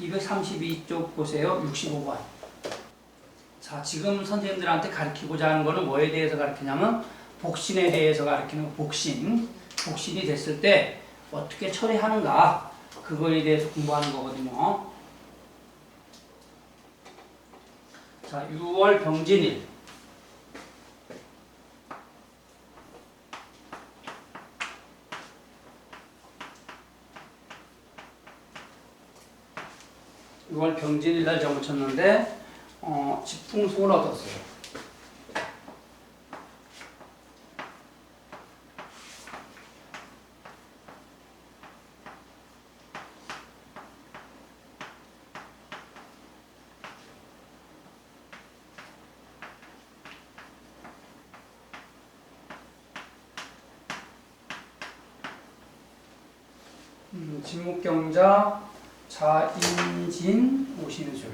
232쪽 보세요. 65번. 자, 지금 선생님들한테 가르치고자 하는 거는 뭐에 대해서 가르치냐면 복신에 대해서 가르치는 거, 복신. 복신이 됐을 때 어떻게 처리하는가 그거에 대해서 공부하는 거거든요. 자, 6월 병진일. 이월 병진일 날 점을 쳤는데 어, 집풍속을 얻었어요. 음, 진목경자 자인진 오신술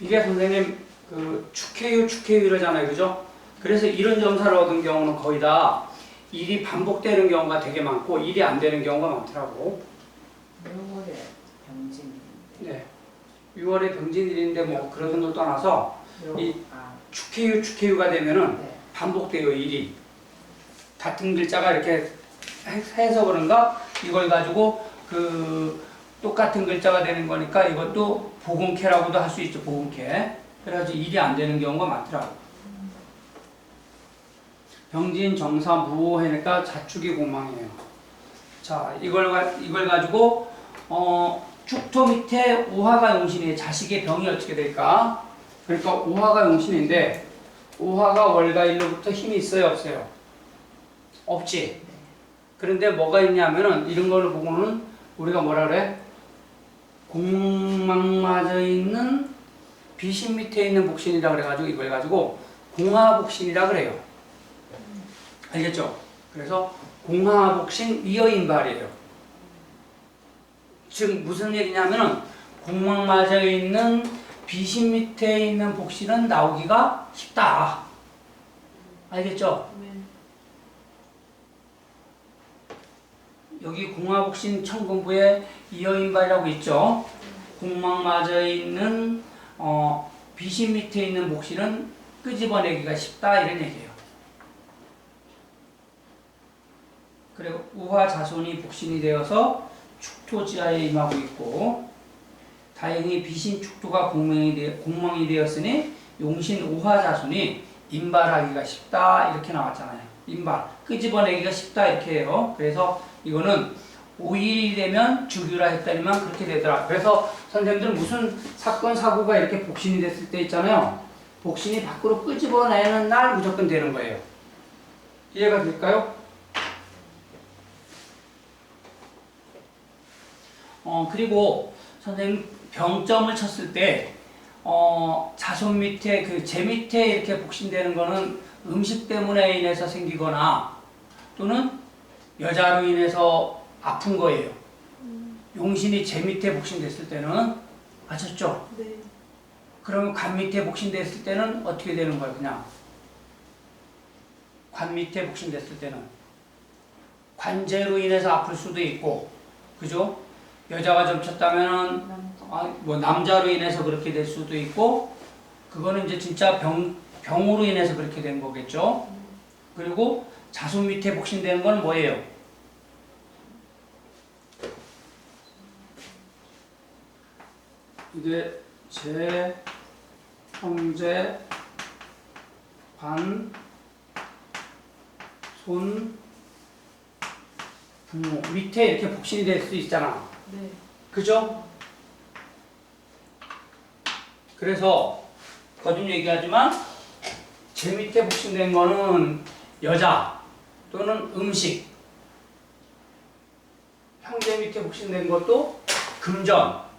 이게 선생님 그 축해유 축해유 이러잖아요 그죠? 그래서 이런 점사를 얻은 경우는 거의 다 일이 반복되는 경우가 되게 많고 일이 안 되는 경우가 많더라고 6월에 병진. 네. 6월에 병진일인데 뭐 그러는 걸 떠나서 이- 아, 축해유 축해유가 되면은 네. 반복돼요 일이 같은 글자가 이렇게 해- 해서 그런가 이걸 가지고 그 똑같은 글자가 되는 거니까 이것도 보금캐라고도 할 수 있죠 보금캐 그래가지고 일이 안 되는 경우가 많더라고 병진 정사 무호 해니까 자축이 공망이에요 자 이걸 가 이걸 가지고 어 축토 밑에 오화가 용신이에요 자식의 병이 어떻게 될까 그러니까 오화가 용신인데 오화가 월가일로부터 힘이 있어요 없어요? 없지. 그런데 뭐가 있냐면은 이런 걸로 보고는 우리가 뭐라 그래? 공망맞아 있는 비신 밑에 있는 복신이라 그래가지고 이걸 가지고 공하복신이라 그래요. 알겠죠? 그래서 공하복신 이어인발이에요. 즉 무슨 얘기냐면은 공망맞아 있는 비신 밑에 있는 복신은 나오기가 쉽다. 알겠죠? 여기 공화복신 천공부에 이어인발이라고 있죠. 공망 맞아 있는 어, 비신 밑에 있는 복신은 끄집어내기가 쉽다 이런 얘기예요. 그리고 우화 자손이 복신이 되어서 축토지하에 임하고 있고 다행히 비신 축토가 공명이 되, 공망이 되었으니 용신 우화 자손이 임발하기가 쉽다 이렇게 나왔잖아요. 임발 끄집어내기가 쉽다 이렇게 해요. 그래서 이거는 5일이 되면 주규라 했더니만 그렇게 되더라. 그래서 선생님들 무슨 사건 사고가 이렇게 복신이 됐을 때 있잖아요. 복신이 밖으로 끄집어내는 날 무조건 되는 거예요. 이해가 될까요? 어 그리고 선생님 병점을 쳤을 때 어, 자손 밑에 그 제 밑에 이렇게 복신되는 거는 음식 때문에 인해서 생기거나 또는 여자로 인해서 아픈 거예요. 용신이 제 밑에 복신됐을 때는 아셨죠? 네. 그러면 관 밑에 복신됐을 때는 어떻게 되는 거예요? 그냥 관 밑에 복신됐을 때는 관제로 인해서 아플 수도 있고, 그죠? 여자가 점쳤다면은 아, 뭐 남자로 인해서 그렇게 될 수도 있고, 그거는 이제 진짜 병 병으로 인해서 그렇게 된 거겠죠. 그리고 자손 밑에 복신되는 건 뭐예요? 이게 제 형제 관, 손, 부모 밑에 이렇게 복신이 될 수 있잖아. 네. 그죠? 그래서 거듭 얘기하지만 제 밑에 복신된 거는 여자 또는 음식 형제 밑에 복신된 것도 금전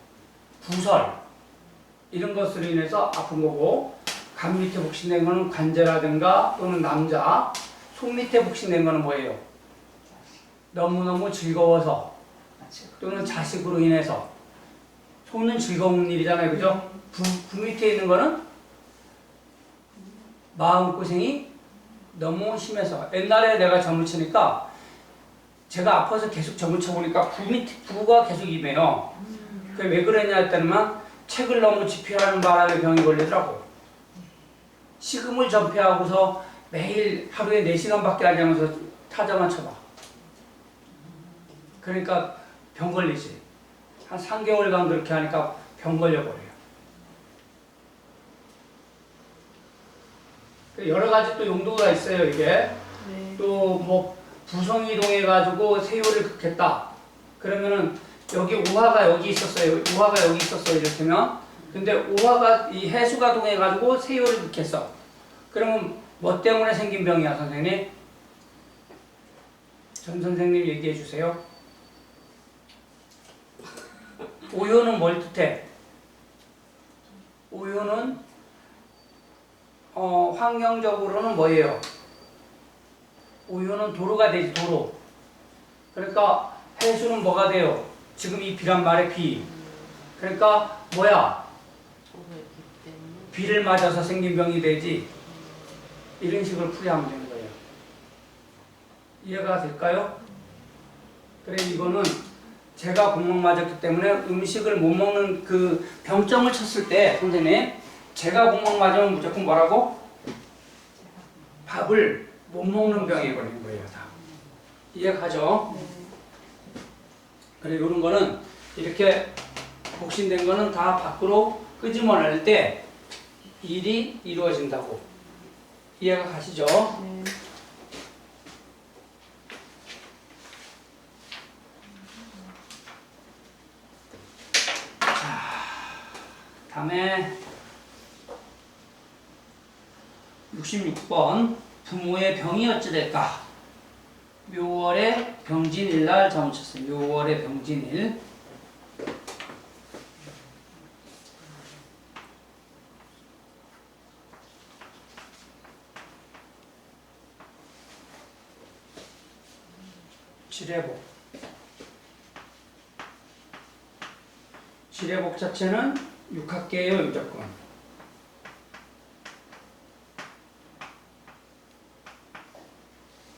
부설. 이런 것으로 인해서 아픈 거고 간 밑에 복신된 거는 관제라든가? 또는 남자. 손 밑에 복신된 거는 뭐예요? 너무너무 즐거워서 또는 자식으로 인해서. 손은 즐거운 일이잖아요. 그죠? 부, 부 밑에 있는 거는 마음고생이 너무 심해서. 옛날에 내가 점을 치니까 제가 아파서 계속 점을 쳐보니까 부 밑에 부가 계속 임해요 왜 그랬냐 했더니만 책을 너무 집필하는 바람에 병이 걸리더라고. 식음을 전폐하고서 매일 하루에 4시간밖에 하지 않으면서 타자만 쳐봐. 그러니까 병 걸리지. 한 3개월간 그렇게 하니까 병 걸려버려요. 그 여러 가지 또 용도가 있어요 이게. 네. 또뭐 부성이 동해가지고 세요를 극했다. 그러면은 여기 우화가 여기 있었어요 우화가 여기 있었어요 이렇게면 근데 우화가 이 해수가 동해가지고 세요를 극했어 그러면 뭐 때문에 생긴 병이야 선생님? 전 선생님 얘기해 주세요 오요는 뭘 뜻해? 오요는 어, 환경적으로는 뭐예요? 오요는 도로가 되지 도로. 그러니까 해수는 뭐가 돼요? 지금 이 비란 말의 비. 그러니까 뭐야? 비를 맞아서 생긴 병이 되지. 이런 식으로 풀이하면 되는 거예요. 이해가 될까요? 그래 이거는 제가 공목 맞았기 때문에 음식을 못 먹는 그 병점을 쳤을 때 선생님 제가 공목 맞으면 무조건 뭐라고? 밥을 못 먹는 병에 걸린 거예요 다. 이해가죠? 그래 이런 거는 이렇게 복신된 거는 다 밖으로 끄집어낼 때 일이 이루어진다고 이해가 가시죠? 네. 다음에 66번 부모의 병이 어찌 될까? 묘월에 병진일 날 잘못 쳤어요. 묘월에 병진일. 지뢰복. 지뢰복 자체는 육합계예요, 무조건.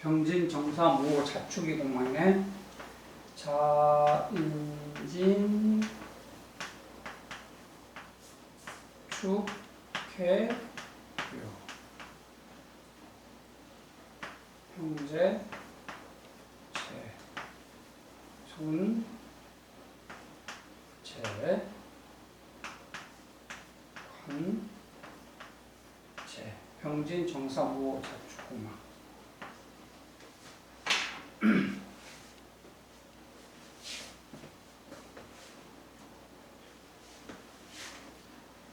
병진 정사 모 자축이 공망이네. 자인진 축해 묘 형제 제손 제 병진 정사 모 자축 공망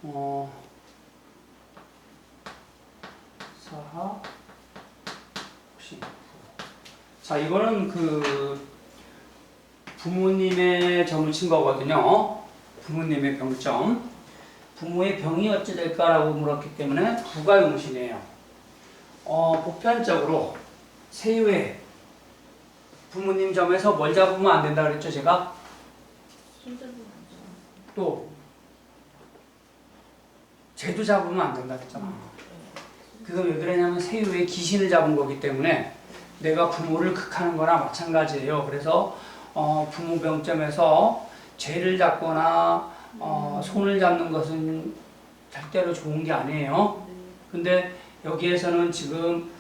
어, 자, 이거는 그 부모님의 점을 친 거거든요. 부모님의 병점. 부모의 병이 어찌 될까라고 물었기 때문에 부가 용신이에요. 어, 보편적으로 세유의 부모님 점에서 뭘 잡으면 안 된다 그랬죠, 제가? 또 쟤도 잡으면 안 된다 그랬잖아. 그거 왜 그러냐면 세유의 귀신을 잡은 거기 때문에 내가 부모를 극하는 거나 마찬가지예요. 그래서 어, 부모 병점에서 죄를 잡거나 어, 손을 잡는 것은 절대로 좋은 게 아니에요. 근데 여기에서는 지금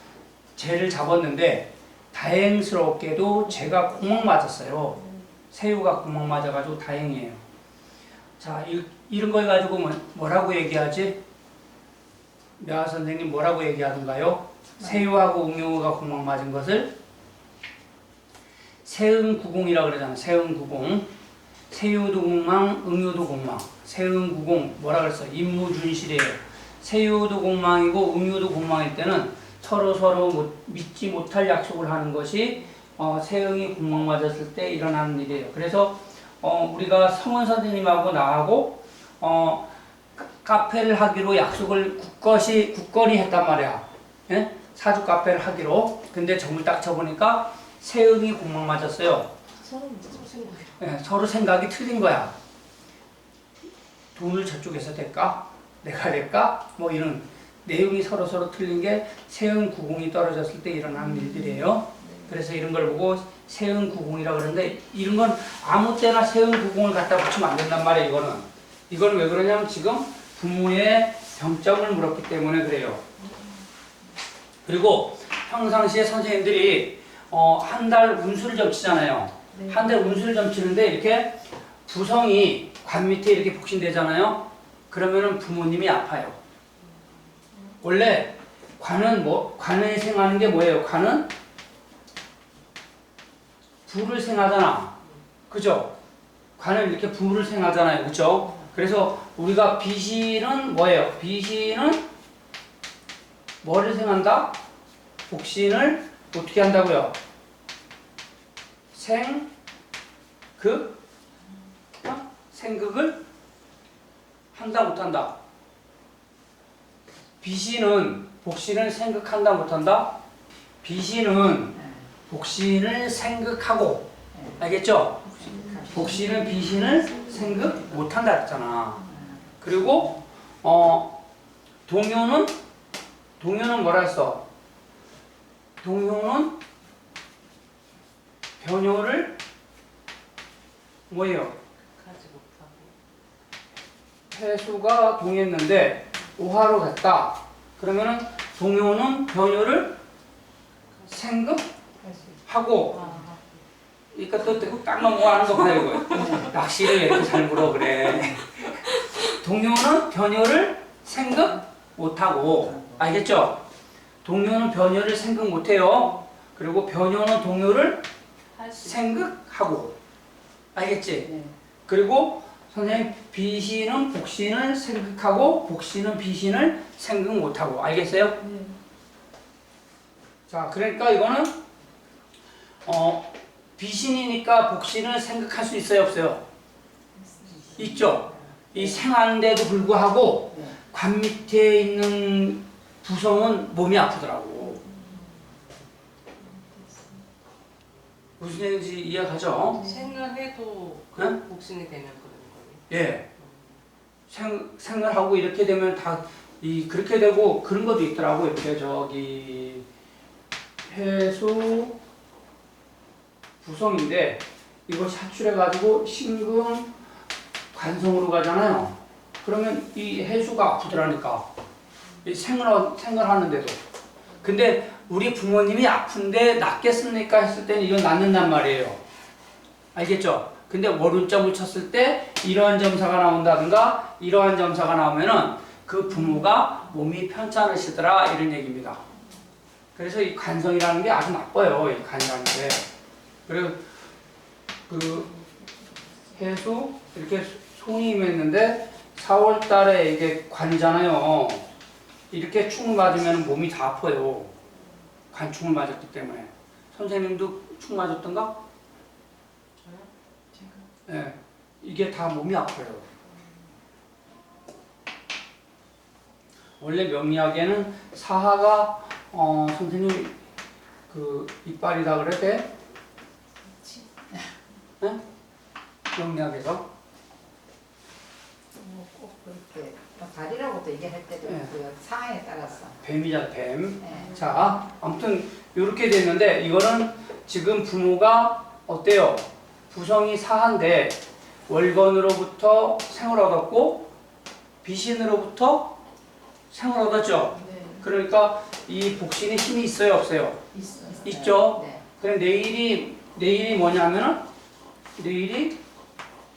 죄를 잡았는데 다행스럽게도 제가 구멍 맞았어요. 새우가 구멍 맞아가지고 다행이에요. 자, 이, 이런 걸 가지고 뭐, 뭐라고 얘기하지? 묘아 선생님 뭐라고 얘기하던가요? 새우하고 웅유가 구멍 맞은 것을 세응구공이라고 그러잖아요. 세응구공. 세유도 공망, 응유도 공망. 세응구공 뭐라 그랬어? 임무준실이에요. 세유도 공망이고 응유도 공망일 때는 서로 서로 못- 믿지 못할 약속을 하는 것이 어, 세응이 공망 맞았을 때 일어나는 일이에요. 그래서 어, 우리가 성원 선생님하고 나하고 어, 카- 카페를 하기로 약속을 굳건히, 굳건히 했단 말이야. 예? 사주 카페를 하기로. 근데 점을 딱 쳐보니까 세응이 공망 맞았어요. 서로 무슨 생각이야? 예, 서로 생각이 틀린 거야. 돈을 저쪽에서 댈까? 내가 낼까? 뭐 이런 내용이 서로 서로 틀린 게 세운 구공이 떨어졌을 때 일어나는 일들이에요. 그래서 이런 걸 보고 세운 구공이라 그러는데 이런 건 아무 때나 세운 구공을 갖다 붙이면 안 된단 말이에요. 이거는 이거는 왜 그러냐면 지금 부모의 병점을 물었기 때문에 그래요. 그리고 평상시에 선생님들이 어, 한 달 운수를 점치잖아요. 네. 한달 운수를 점치는데 이렇게 부성이 관 밑에 이렇게 복신되잖아요. 그러면은 부모님이 아파요. 원래 관은 뭐 관을 생하는 게 뭐예요? 관은 부를 생하잖아. 그죠? 관을 이렇게 부를 생하잖아요. 그죠? 그래서 우리가 비신은 뭐예요? 비신은 뭐를 생한다? 복신을 어떻게 한다고요? 생, 극, 어? 생극을 한다 못한다. 비신은 복신을 생극한다 못한다. 비신은 네. 복신을 생극하고 알겠죠? 복신은 비신을 생극 못한다 했잖아. 그리고 어 동요는 동요는 뭐라 했어? 동요는 변효를 뭐예요? 가지 못하고. 해수가 동했는데 오화로 갔다. 그러면은 동요는 변효를 있어. 아, 그러니까 또딱 넘어가는 거 봐요 이거. 낚시를 왜 이렇게 잘 물어 그래. 동요는 변효를 생극 못하고 알겠죠? 동요는 변효를 생극 못해요. 그리고 변효는 동요를. 생극하고 알겠지? 네. 그리고 선생님 비신은 복신을 생극하고 복신은 비신을 생극 못하고 알겠어요? 네. 자 그러니까 이거는 어 비신이니까 복신을 생각할 수 있어요 없어요? 있죠. 이 생하는데도 불구하고 네. 관 밑에 있는 부성은 몸이 아프더라고. 무슨 얘기인지 이해가죠? 생각해도 응? 복신이 되면 그런 예. 생, 생을 하고 이렇게 되면 다, 이, 그렇게 되고 그런 것도 있더라고. 이렇게 저기, 해수 부성인데, 이걸 사출해가지고 신금 관성으로 가잖아요. 그러면 이 해수가 아프더라니까. 이 생을, 하- 생을 하는데도. 근데 우리 부모님이 아픈데 낫겠습니까? 했을 때는 이건 낫는단 말이에요. 알겠죠? 근데 월요점을 쳤을 때 이러한 점사가 나온다든가 이러한 점사가 나오면은 그 부모가 몸이 편찮으시더라 이런 얘기입니다. 그래서 이 간성이라는 게 아주 나빠요. 이 간이라는 게. 그리고 그 해수 이렇게 손이 임했는데 4월 달에 이게 관이잖아요. 이렇게 충을 맞으면 몸이 다 아파요. 관충을 맞았기 때문에. 선생님도 충 맞았던가? 예, 이게 다 몸이 아파요. 원래 명리학에는 사하가 어, 선생님 그 이빨이다 돼? 네? 명리학에서 뭐꼭 그렇게 뭐 다리라고도 얘기할 때도 네. 있고요. 상황에 따라서. 뱀이자 뱀. 네. 자, 아무튼 이렇게 됐는데 이거는 지금 부모가 어때요? 부성이 사한데 월건으로부터 생을 얻었고 비신으로부터 생을 얻었죠. 네. 그러니까 이 복신에 힘이 있어요, 없어요? 있어. 있죠? 네. 그럼 내일이 내일이 뭐냐면은 내일이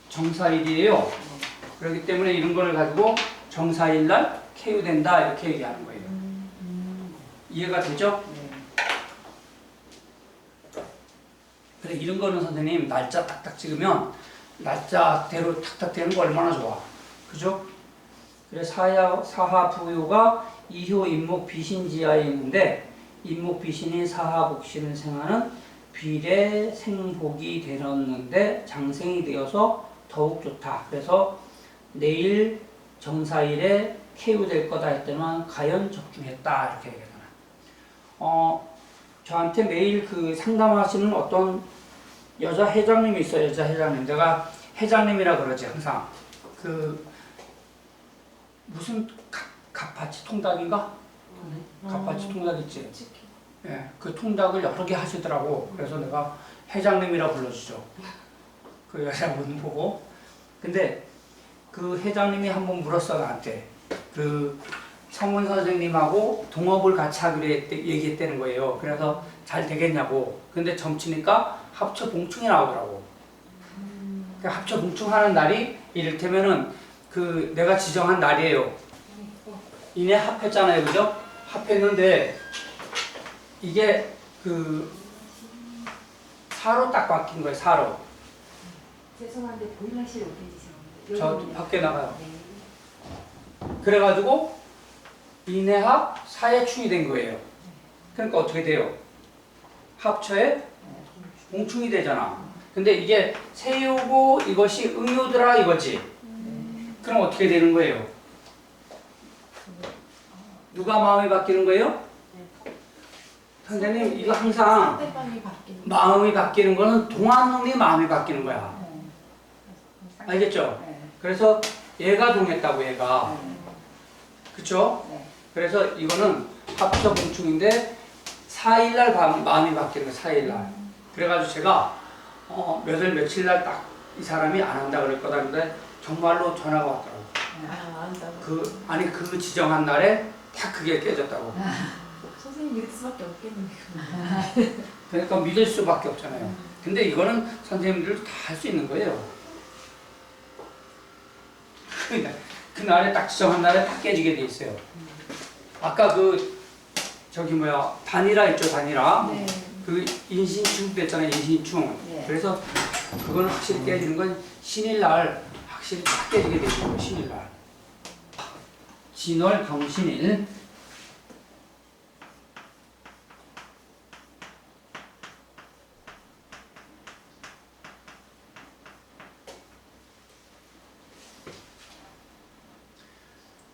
정사일이에요. 그렇기 때문에 이런 걸 가지고 정사일 날 케유된다 이렇게 얘기하는 거예요. 이해가 되죠? 네. 그래 이런 거는 선생님 날짜 딱딱 찍으면 날짜대로 탁탁 되는 거 얼마나 좋아. 그죠? 그래 사야 사하 부요가 이효 임목 비신 지하에 있는데 임목 비신이 사하 복신을 생하는 비례 생복이 되었는데 장생이 되어서 더욱 좋다. 그래서 내일 정사일에 KO 될 거다 했더니만 과연 적중했다 이렇게 얘기하잖아. 어 저한테 매일 그 상담하시는 어떤 여자 회장님이 있어요. 여자 회장님. 내가 회장님이라 그러지 항상 그 무슨 가, 가파치 통닭인가? 가파치 통닭 있지. 예, 그 통닭을 여러 개 하시더라고. 그래서 내가 회장님이라 불러주죠. 그 여자분 보고. 근데 그 회장님이 한번 물었어 나한테. 그 성원 선생님하고 동업을 같이 하기로 했대, 얘기했다는 거예요. 그래서 잘 되겠냐고. 근데 점치니까 합쳐 봉충이 나오더라고. 그 합쳐 봉충하는 날이 이를테면은 그 내가 지정한 날이에요. 이내 합했잖아요, 그죠? 합했는데 이게 그 사로 딱 바뀐 거예요, 사로. 죄송한데 보일러실 어디 저? 밖에 나가요. 네. 그래가지고 인해합 사해충이 된 거예요. 그러니까 어떻게 돼요? 합쳐에 공충이 되잖아. 근데 이게 세우고 이것이 응요더라 이거지. 그럼 어떻게 되는 거예요? 누가 마음이 바뀌는 거예요? 선생님 이거 항상 마음이 바뀌는 거는 동안놈이 마음이 바뀌는 거야. 네. 알겠죠? 네. 그래서 얘가 동했다고 얘가. 그쵸? 네. 그래서 이거는 합쳐 봉충인데 4일날 마음이 바뀌는 거예요. 4일날. 그래가지고 제가 어, 몇월 며칠 날 딱 이 사람이 안 한다 그럴 거다 근데 정말로 전화가 왔더라고. 아 안다고 그 아니 그 지정한 날에 딱 그게 깨졌다고. 선생님 믿을 수밖에 없겠네요 그러니까 믿을 수밖에 없잖아요. 근데 이거는 선생님들도 다할 수 있는 거예요. 그날- 그날에 딱 지정한 날에 딱 깨지게 돼 있어요. 아까 그 저기 뭐야 단일화 있죠 단일화. 네. 그 인신충 됐잖아요 인신충. 네. 그래서 그건 확실히 깨지는 건 신일날 확실히 딱 깨지게 돼 있는 거예요 신일날. 진월 경신일.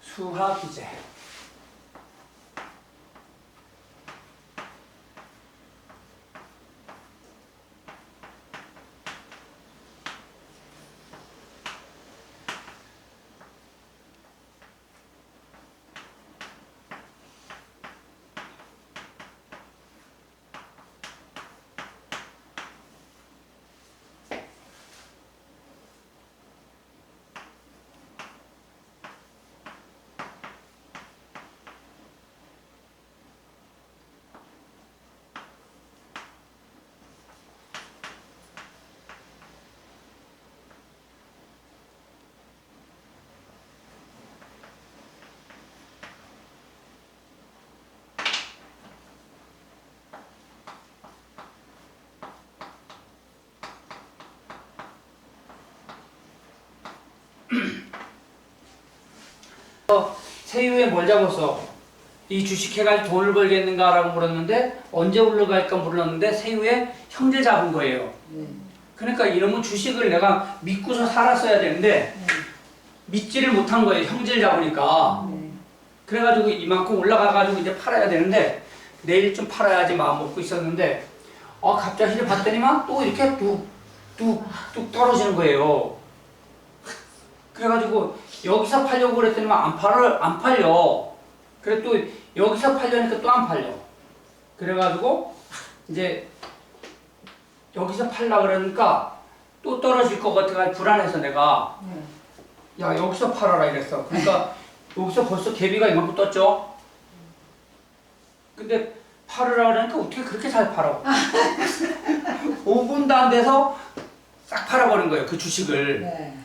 수화 기재. 세유에 뭘 잡았어? 이 주식 해가지고 돈을 벌겠는가 라고 물었는데 언제 올라갈까 물었는데 세유에 형제 잡은 거예요. 네. 그러니까 이놈은 주식을 내가 믿고서 살았어야 되는데 믿지를 못한 거예요. 형제를 잡으니까. 네. 그래가지고 이만큼 올라가가지고 이제 팔아야 되는데 내일 좀 팔아야지 마음 먹고 있었는데 어 갑자기 봤더니만 또 이렇게 뚝뚝뚝 떨어지는 거예요. 그래가지고 여기서 팔려고 그랬더니만 안 팔을 안 팔려. 그래 또 여기서 팔려니까 또 안 팔려. 그래가지고 이제 여기서 팔라 그러니까 또 떨어질 것 같아가 불안해서 내가 네. 야 여기서 팔아라 이랬어. 그러니까 여기서 벌써 개비가 이만큼 떴죠. 근데 팔으라 그러니까 어떻게 그렇게 잘 팔아? 5분도 안 돼서 싹 팔아버린 거예요 그 주식을. 네.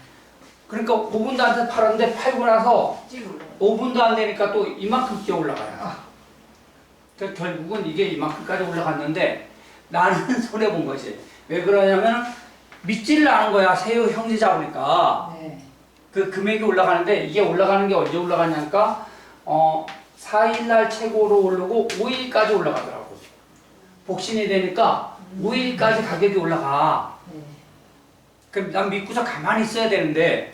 그러니까 5분도 안 돼서 팔았는데 팔고 나서 찌 올라요 5분도 안 되니까 또 이만큼 뛰어 올라가요. 그래서 결국은 이게 이만큼까지 올라갔는데 나는 손해 본 거지. 왜 그러냐면 믿지를 않은 거야 새우 형제 잡으니까. 네. 그 금액이 올라가는데 이게 올라가는 게 언제 올라가냐니까 어 4일날 최고로 오르고 5일까지 올라가더라고. 복신이 되니까 5일까지 가격이 올라가. 네. 그럼 난 믿고서 가만히 있어야 되는데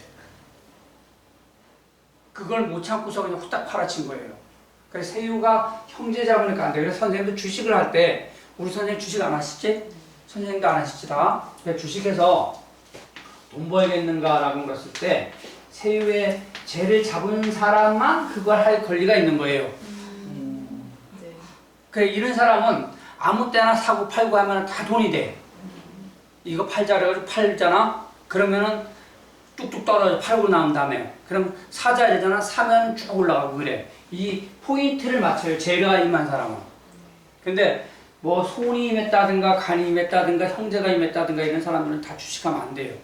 그걸 못 참고서 그냥 후딱 팔아친 거예요. 그래서 세유가 형제 잡으니까 안 돼. 그래서 선생님도 주식을 할 때 우리 선생님 주식 안 하시지? 선생님도 안 하시지 다? 그래서 주식해서 돈 벌겠는가라고 물었을 때 세유의 죄를 잡은 사람만 그걸 할 권리가 있는 거예요. 네. 그래 이런 사람은 아무 때나 사고 팔고 하면 다 돈이 돼. 이거 팔자 그래가지고 팔잖아. 그러면은 뚝뚝 떨어져 팔고 나온 다음에 그럼 사자 되잖아. 사면 쭉 올라가고 그래. 이 포인트를 맞춰요. 죄가 임한 사람은. 근데 뭐 손이 임했다든가 간이 임했다든가 형제가 임했다든가 이런 사람들은 다 주식하면 안 돼요.